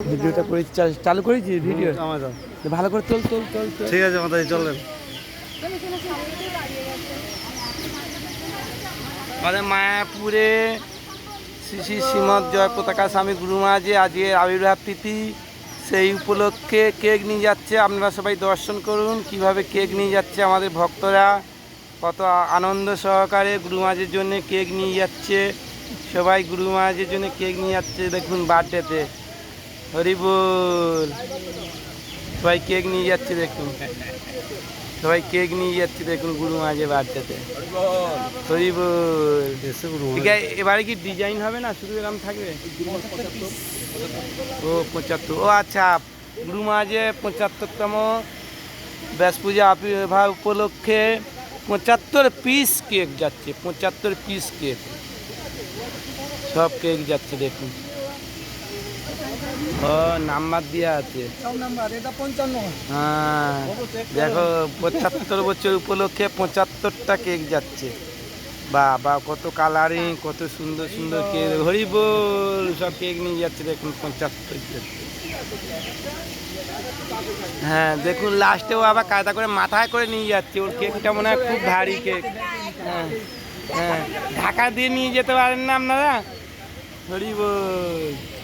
ভিডিওটা করে চালু করেছি ভিডিও? ভালো করে তোল তোল তোল ঠিক আছে মাতাজি চলেন আমাদের মায়াপুরে শ্রী শ্রী শ্রীমৎ জয় পতাকা স্বামী গুরু মহারাজে আজকে আবির্ভাব তিথি। সেই উপলক্ষে কেক নিয়ে যাচ্ছে আপনারা সবাই দর্শন করুন কীভাবে কেক নিয়ে যাচ্ছে আমাদের ভক্তরা। কত আনন্দ সহকারে গুরু মহারাজের জন্য কেক নিয়ে যাচ্ছে। সবাই গুরু মহারাজের জন্য কেক নিয়ে যাচ্ছে দেখুন বার্থডেতে। হরিবল, সবাই কেক নিয়ে যাচ্ছে দেখুন। সবাই কেক নিয়ে যাচ্ছে দেখুন গুরু মাঝে বার্থডেতে হরিবল এবারে কি ডিজাইন হবে না শুধু এরকম থাকবে? ও পঁচাত্তর, ও আচ্ছা গুরু মাঝে পঁচাত্তরতম ব্যাস পূজা উপলক্ষে পঁচাত্তর পিস কেক যাচ্ছে, পঁচাত্তর পিস কেক সব কেক যাচ্ছে দেখুন। ও নাম্বার দেওয়া আছে। হ্যাঁ দেখো পঁচাত্তর বছর উপলক্ষে পঁচাত্তরটা কেক যাচ্ছে। বা বা কত কালারিং কত সুন্দর সুন্দর কেক হরিবল সব কেক নিয়ে যাচ্ছে দেখুন পঁচাত্তর হ্যাঁ দেখুন লাস্টেও আবার কায়দা করে মাথায় করে নিয়ে যাচ্ছে। ওর কেকটা মনে হয় খুব ভারী কেক হ্যাঁ হ্যাঁ। ঢাকা দিয়ে নিয়ে যেতে পারেন না আপনারা? হরিবল।